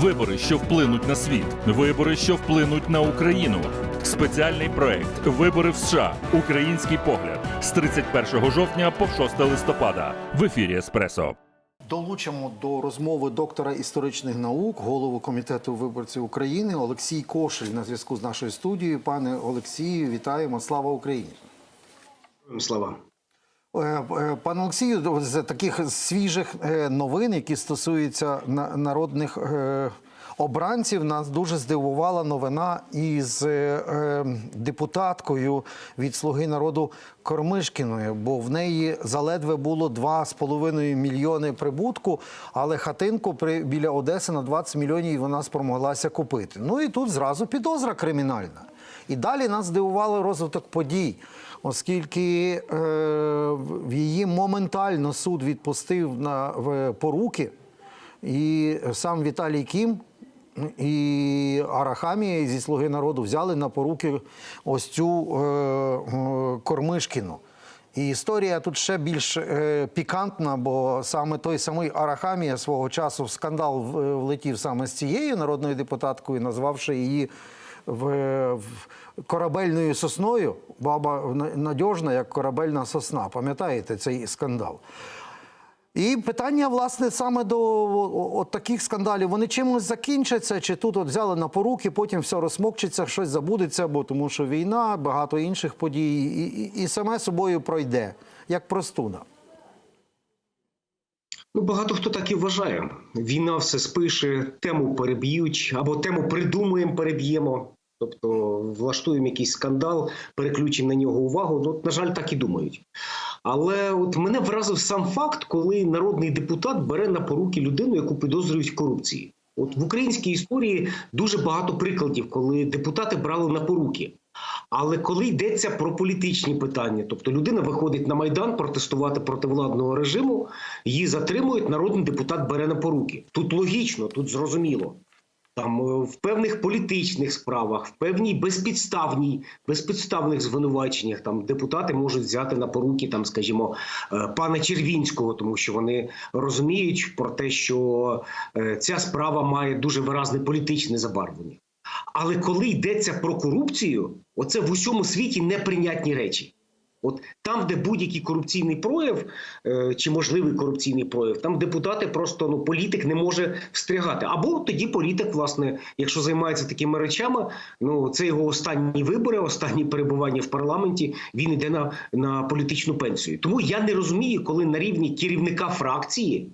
Вибори, що вплинуть на світ. Вибори, що вплинуть на Україну. Спеціальний проект Вибори в США. Український погляд з 31 жовтня по 6 листопада в ефірі Еспресо. Долучимо до розмови доктора історичних наук, голову комітету виборців України Олексій Кошель на зв'язку з нашою студією. Пане Олексію, вітаємо! Слава Україні! Слава. Е, е, Пане Олексію, з таких свіжих е, новин, які стосуються народних обранців, нас дуже здивувала новина із депутаткою від Слуги народу Кормишкіною, бо в неї заледве було 2,5 мільйони прибутку, але хатинку при, біля Одеси на 20 мільйонів вона спромоглася купити. Ну і тут зразу підозра кримінальна. І далі нас здивували розвиток подій, оскільки е, її моментально суд відпустив на в поруки, і сам Віталій Кім і Арахамія зі Слуги народу взяли на поруки ось цю е, е, Кормишкіну. І історія тут ще більш е, пікантна, бо саме той самий Арахамія свого часу в скандал влетів саме з цією народною депутаткою, назвавши її в, в корабельною сосною. Баба на- надіжна, як корабельна сосна. Пам'ятаєте цей скандал? І питання, власне, саме до от таких скандалів. Вони чимось закінчаться, чи тут от взяли на поруки, потім все розсмокчиться, щось забудеться, бо тому що війна, багато інших подій, і, і, і саме собою пройде, як простуда. Ну, багато хто так і вважає. Війна все спише, тему переб'ють, або тему придумуємо, переб'ємо. Тобто влаштуємо якийсь скандал, переключимо на нього увагу. Ну, на жаль, так і думають. Але от мене вразив сам факт, коли народний депутат бере на поруки людину, яку підозрюють в корупції. От в українській історії дуже багато прикладів, коли депутати брали на поруки. Але коли йдеться про політичні питання, тобто людина виходить на майдан протестувати проти владного режиму, її затримують, народний депутат бере на поруки. Тут логічно, тут зрозуміло. Там е, в певних політичних справах, в певній безпідставній, безпідставних звинуваченнях там депутати можуть взяти на поруки, там, скажімо, е, пана Червінського, тому що вони розуміють про те, що е, ця справа має дуже виразне політичне забарвлення. Але коли йдеться про корупцію, оце в усьому світі неприйнятні речі. От там, де будь-який корупційний прояв е, чи можливий корупційний прояв, там депутати просто ну політик не може встрягати. Або тоді політик, власне, якщо займається такими речами, ну це його останні вибори, останні перебування в парламенті. Він йде на, на політичну пенсію. Тому я не розумію, коли на рівні керівника фракції.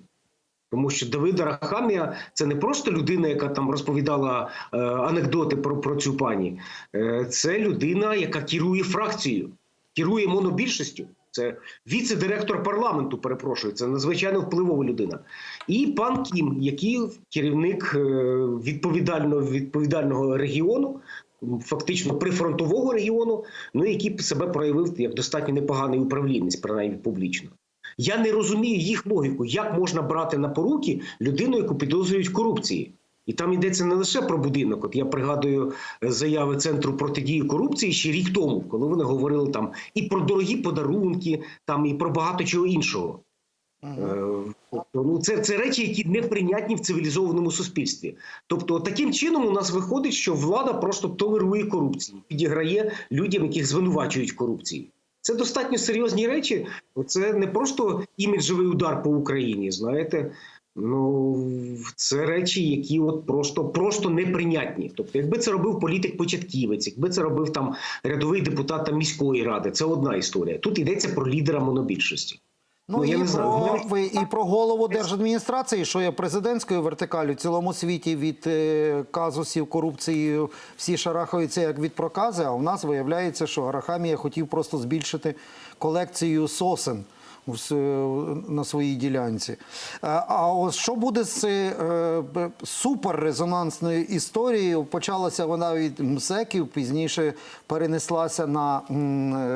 Тому що Давид Арахамія це не просто людина, яка там розповідала е, анекдоти про, про цю пані. Е, це людина, яка керує фракцією, керує монобільшістю. Це віце-директор парламенту, перепрошую, це надзвичайно впливова людина. І пан Кім, який керівник е, відповідального, відповідального регіону, фактично прифронтового регіону, ну який себе проявив як достатньо непоганий управлінець, принаймні публічно. Я не розумію їх логіку, як можна брати на поруки людину, яку підозрюють в корупції. І там йдеться не лише про будинок. От я пригадую е, заяви центру протидії корупції ще рік тому, коли вони говорили там і про дорогі подарунки, там і про багато чого іншого. Тобто, ну це, це речі, які неприйнятні в цивілізованому суспільстві. Тобто, таким чином у нас виходить, що влада просто толерує корупцію, підіграє людям, яких звинувачують в корупції. Це достатньо серйозні речі. Це не просто іміджовий удар по Україні. Знаєте, ну це речі, які от просто, просто неприйнятні. Тобто, якби це робив політик-початківець, якби це робив там рядовий депутат там, міської ради, це одна історія. Тут йдеться про лідера монобільшості. Ну, Ну, і, знаю, про, знаєте- ви, і про голову держадміністрації, що є президентською вертикалю в цілому світі від е, казусів корупції всі шарахаються як від прокази. А у нас виявляється, що Арахамія хотів просто збільшити колекцію сосен. В На своїй ділянці. Е, А ось що буде з е, суперрезонансною історією? Почалася вона від МСЕКів, пізніше перенеслася на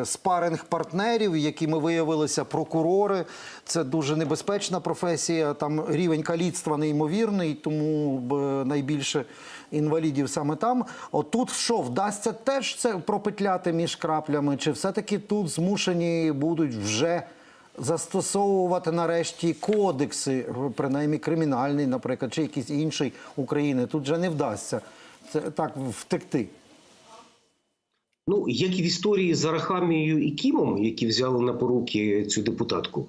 спаринг партнерів, якими виявилися прокурори. Це дуже небезпечна професія. Там рівень каліцтва неймовірний, тому найбільше інвалідів саме там. От тут що вдасться теж це пропетляти між краплями, чи все-таки тут змушені будуть вже застосовувати нарешті кодекси, принаймні кримінальний, наприклад, чи якийсь інший України. Тут вже не вдасться це так втекти. Ну, як і в історії з Арахамією і Кімом, які взяли на поруки цю депутатку,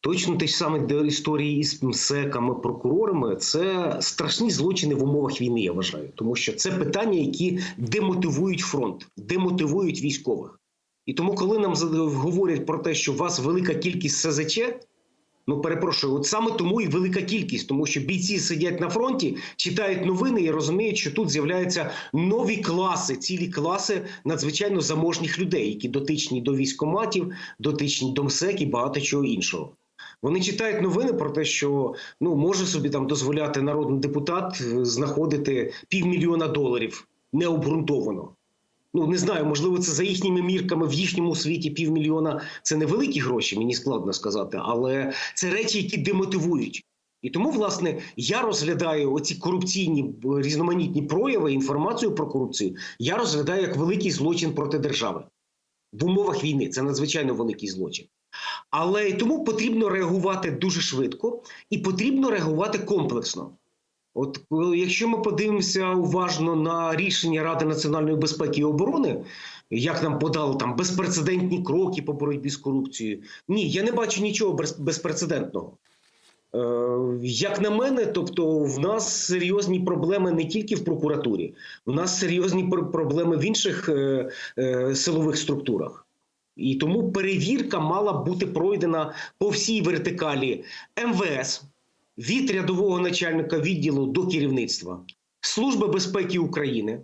точно те ж саме до історії із МСЕКами, прокурорами, це страшні злочини в умовах війни, я вважаю. Тому що це питання, які демотивують фронт, демотивують військових. І тому, коли нам говорять про те, що у вас велика кількість СЗЧ, Ну, перепрошую, от саме тому і велика кількість, тому що бійці сидять на фронті, читають новини і розуміють, що тут з'являються нові класи, цілі класи надзвичайно заможних людей, які дотичні до військоматів, дотичні до МСЕК і багато чого іншого. Вони читають новини про те, що ну може собі там дозволяти народний депутат е, знаходити півмільйона доларів необґрунтовано. Ну не знаю, можливо, це за їхніми мірками в їхньому світі півмільйона це невеликі гроші, мені складно сказати, але це речі, які демотивують. І тому, власне, я розглядаю оці корупційні різноманітні прояви, інформацію про корупцію. Я розглядаю як великий злочин проти держави в умовах війни. Це надзвичайно великий злочин. Але і тому потрібно реагувати дуже швидко і потрібно реагувати комплексно. От якщо ми подивимося уважно на рішення Ради національної безпеки і оборони, як нам подали там безпрецедентні кроки по боротьбі з корупцією, ні, я не бачу нічого безпрецедентного. Е, Як на мене, тобто в нас серйозні проблеми не тільки в прокуратурі, в нас серйозні проблеми в інших е, е, силових структурах. І тому перевірка мала бути пройдена по всій вертикалі МВС від рядового начальника відділу до керівництва, Служби безпеки України.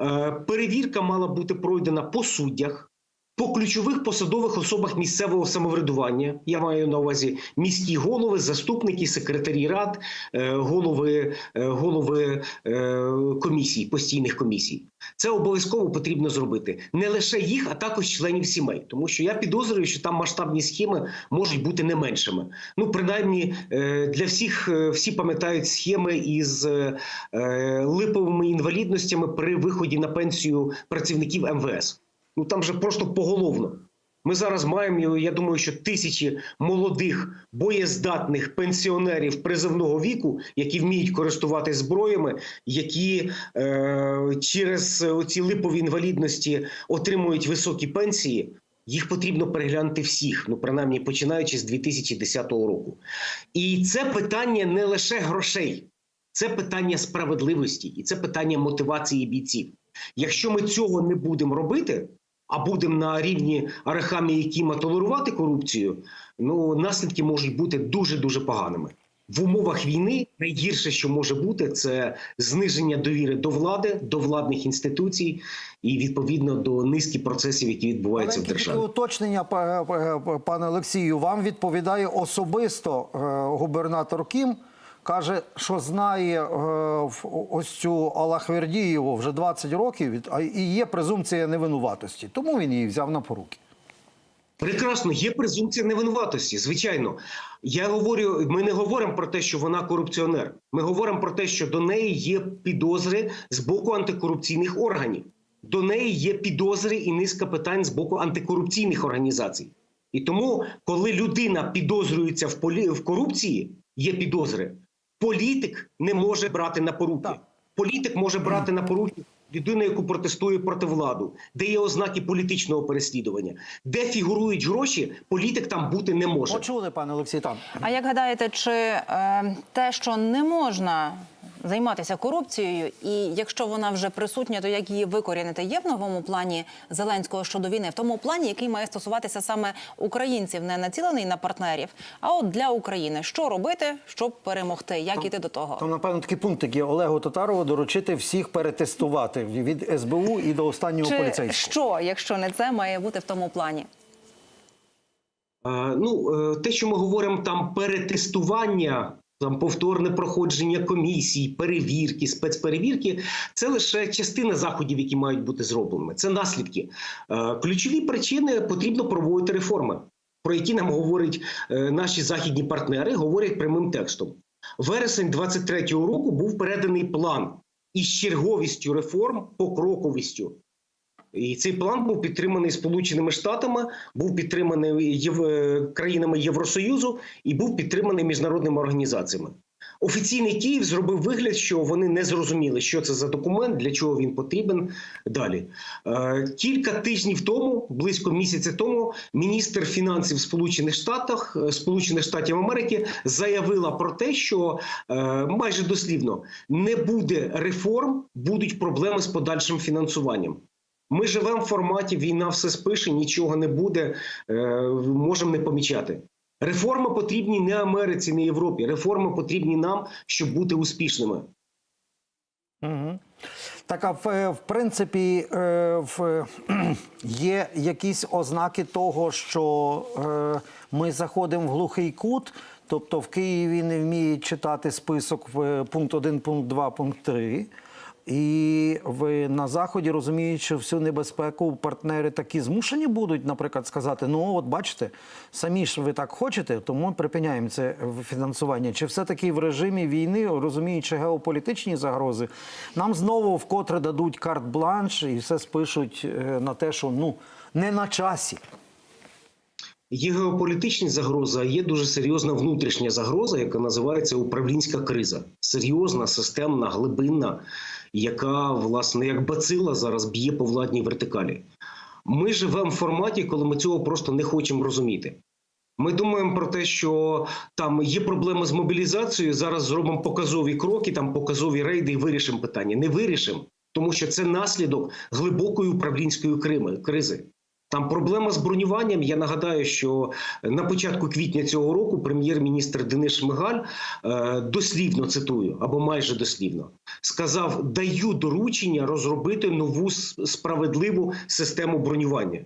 Е, Перевірка мала бути пройдена по суддях, по ключових посадових особах місцевого самоврядування. Я маю на увазі міські голови, заступники, секретарі рад, е, голови, е, голови е, комісій, постійних комісій. Це обов'язково потрібно зробити не лише їх, а також членів сімей, тому що я підозрюю, що там масштабні схеми можуть бути не меншими. Ну, принаймні, для всіх всі пам'ятають схеми із липовими інвалідностями при виході на пенсію працівників МВС. Ну там же просто поголовно. Ми зараз маємо, я думаю, що тисячі молодих боєздатних пенсіонерів призовного віку, які вміють користуватися зброями, які е, через ці липові інвалідності отримують високі пенсії. Їх потрібно переглянути всіх, ну принаймні починаючи з 2010 року. І це питання не лише грошей, це питання справедливості і це питання мотивації бійців. Якщо ми цього не будемо робити, а будемо на рівні Арахамії і Кіма толерувати корупцію, ну наслідки можуть бути дуже дуже поганими. В умовах війни найгірше, що може бути, це зниження довіри до влади, до владних інституцій і відповідно до низки процесів, які відбуваються в державі. уточнення, па- па- пане Олексію. Вам відповідає особисто е, губернатор Кім. Каже, що знає е, ось цю Аллахвердієву вже 20 років, і є презумпція невинуватості. Тому він її взяв на поруки. Прекрасно, є презумпція невинуватості. Звичайно, я говорю, ми не говоримо про те, що вона корупціонер. Ми говоримо про те, що до неї є підозри з боку антикорупційних органів. До неї є підозри і низка питань з боку антикорупційних організацій. І тому, коли людина підозрюється в полі в корупції, є підозри. Політик не може брати на поруки. Так. Політик може брати на поруки людину, яку протестує проти владу, де є ознаки політичного переслідування, де фігурують гроші, політик там бути не може. Почули, пане Олексій, там. А як гадаєте, чи е, те, що не можна займатися корупцією, і якщо вона вже присутня, то як її викорінити? Є в новому плані Зеленського щодо війни, в тому плані, який має стосуватися саме українців, не націлений на партнерів, а от для України, що робити, щоб перемогти, як іти до того? Там, напевно, такий пунктик є Олегу Татарову доручити всіх перетестувати від СБУ і до останнього Чи поліцейського. що, якщо не це, має бути в тому плані? Е, Ну, е, те, що ми говоримо там перетестування, там повторне проходження комісій, перевірки, спецперевірки, це лише частина заходів, які мають бути зробленими. Це наслідки. Е, Ключові причини потрібно проводити реформи, про які нам говорять е, наші західні партнери, говорять прямим текстом. Вересень 23-го року був переданий план із черговістю реформ, покроковістю. І цей план був підтриманий Сполученими Штатами, був підтриманий Єв... е, країнами Євросоюзу і був підтриманий міжнародними організаціями. Офіційний Київ зробив вигляд, що вони не зрозуміли, що це за документ, для чого він потрібен. Далі Е, кілька тижнів тому, близько місяця тому, міністр фінансів Сполучених Штатах е, Сполучених Штатів Америки заявила про те, що майже дослівно не буде реформ, будуть проблеми з подальшим фінансуванням. Ми живемо в форматі війна все спише, нічого не буде, е, можемо не помічати. Реформи потрібні не Америці, не Європі. Реформи потрібні нам, щоб бути успішними. Угу. Так, а в, е, в принципі, е, в, є якісь ознаки того, що ми заходимо в глухий кут, тобто в Києві не вміють читати список пункт 1, пункт 2, пункт 3. І ви на заході розуміють, що всю небезпеку партнери такі змушені будуть, наприклад, сказати: ну от бачите, самі ж ви так хочете, тому припиняємо це фінансування. Чи все-таки в режимі війни, розуміючи геополітичні загрози, нам знову вкотре дадуть карт-бланш і все спишуть е, на те, що ну не на часі. Є геополітичні загрози, а є дуже серйозна внутрішня загроза, яка називається управлінська криза. Серйозна, системна, глибинна, яка власне як бацила зараз б'є по владній вертикалі. Ми живемо в форматі, коли ми цього просто не хочемо розуміти. Ми думаємо про те, що там є проблеми з мобілізацією. Зараз зробимо показові кроки, там показові рейди і вирішимо питання. Не вирішимо, тому що це наслідок глибокої управлінської кризи. Там проблема з бронюванням. Я нагадаю, що на початку квітня цього року прем'єр-міністр Денис Шмигаль е, дослівно цитую або майже дослівно сказав: даю доручення розробити нову справедливу систему бронювання.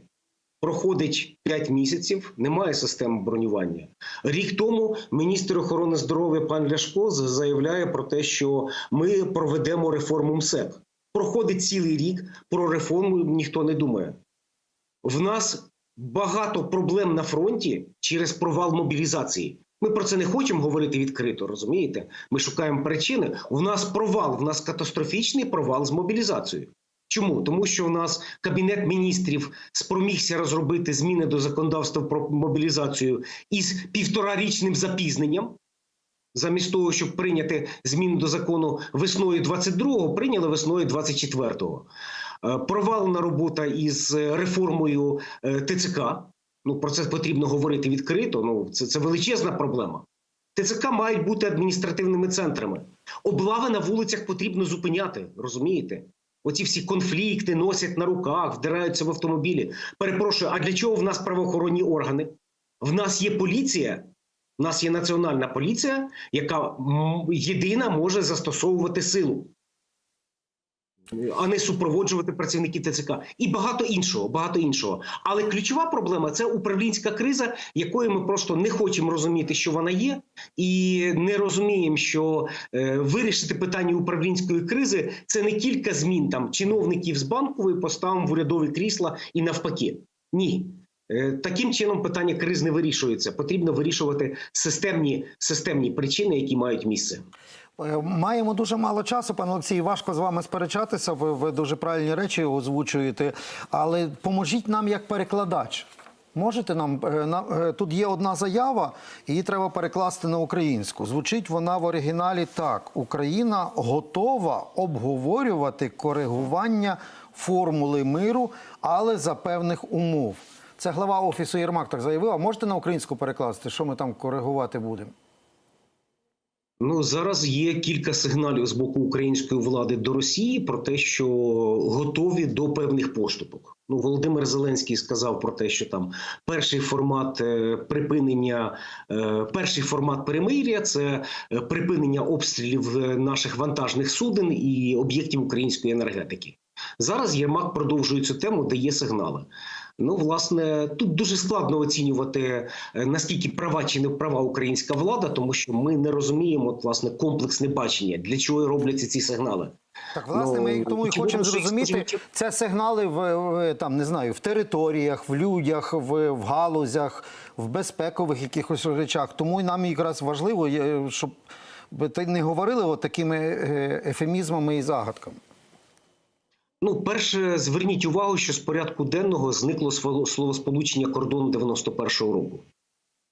Проходить 5 місяців, немає системи бронювання. Рік тому міністр охорони здоров'я пан Ляшко заявляє про те, що ми проведемо реформу МСЕК. Проходить цілий рік, про реформу ніхто не думає. В нас багато проблем на фронті через провал мобілізації. Ми про це не хочемо говорити відкрито, розумієте? Ми шукаємо причини. У нас провал, в нас катастрофічний провал з мобілізацією. Чому? Тому що у нас кабінет міністрів спромігся розробити зміни до законодавства про мобілізацію із півторарічним запізненням. Замість того, щоб прийняти зміни до закону весною 22-го, прийняли весною 24-го. Е, Провалена робота із е, реформою е, ТЦК. Ну про це потрібно говорити відкрито. Ну це, це величезна проблема. ТЦК мають бути адміністративними центрами. Облави на вулицях потрібно зупиняти, розумієте? Оці всі конфлікти носять на руках, вдираються в автомобілі. Перепрошую, а для чого в нас правоохоронні органи? В нас є поліція, в нас є національна поліція, яка єдина може застосовувати силу, а не супроводжувати працівників ТЦК. І багато іншого, багато іншого. Але ключова проблема це управлінська криза, якої ми просто не хочемо розуміти, що вона є, і не розуміємо, що е, вирішити питання управлінської кризи це не кілька змін там чиновників з банкової поставимо в урядові крісла і навпаки. Ні. Е, Таким чином питання криз не вирішується. Потрібно вирішувати системні, системні причини, які мають місце. Е, Маємо дуже мало часу, пане Олексій. Важко з вами сперечатися. Ви, ви дуже правильні речі озвучуєте. Але поможіть нам як перекладач. Можете нам е, е, тут є одна заява, її треба перекласти на українську. Звучить вона в оригіналі так: Україна готова обговорювати коригування формули миру, але за певних умов. Це глава офісу Єрмак так заявила. Можете на українську перекласти, що ми там коригувати будемо? Ну зараз є кілька сигналів з боку української влади до Росії про те, що готові до певних поступок. Ну, Володимир Зеленський сказав про те, що там перший формат е, припинення, е, перший формат перемир'я це е, припинення обстрілів наших вантажних суден і об'єктів української енергетики. Зараз Єрмак продовжує цю тему, дає сигнали. Ну, власне, тут дуже складно оцінювати е, наскільки права чи не права українська влада, тому що ми не розуміємо от, власне комплексне бачення, для чого робляться ці сигнали. Так, власне, Ну, ми тому і хочемо зрозуміти. Це сигнали в, там не знаю, в територіях, в людях, в, в галузях, в безпекових якихось речах. Тому нам якраз важливо, щоб те- не говорили от такими е, ефемізмами і загадками. Ну, перше, зверніть увагу, що з порядку денного зникло словосполучення кордон 91-го року.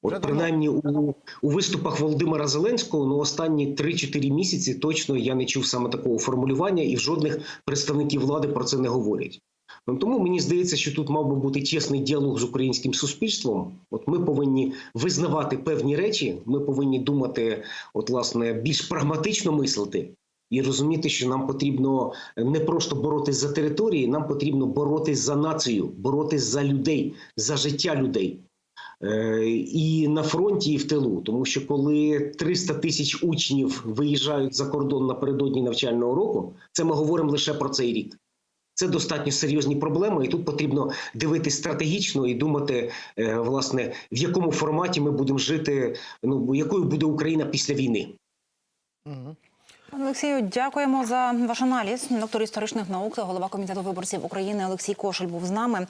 От принаймні у, у виступах Володимира Зеленського ну, останні 3-4 місяці точно я не чув саме такого формулювання, і жодних представників влади про це не говорять. Ну, Тому мені здається, що тут мав би бути чесний діалог з українським суспільством. От ми повинні визнавати певні речі, ми повинні думати, от власне, більш прагматично мислити. І розуміти, що нам потрібно не просто боротись за території, нам потрібно боротись за націю, боротись за людей, за життя людей. Е, І на фронті, і в тилу, тому що коли 300 тисяч учнів виїжджають за кордон напередодні навчального року, це ми говоримо лише про цей рік. Це достатньо серйозні проблеми, і тут потрібно дивитись стратегічно і думати, е, власне, в якому форматі ми будемо жити, ну якою буде Україна після війни. Олексію, дякуємо за ваш аналіз. Доктор історичних наук та голова комітету виборців України Олексій Кошель був з нами.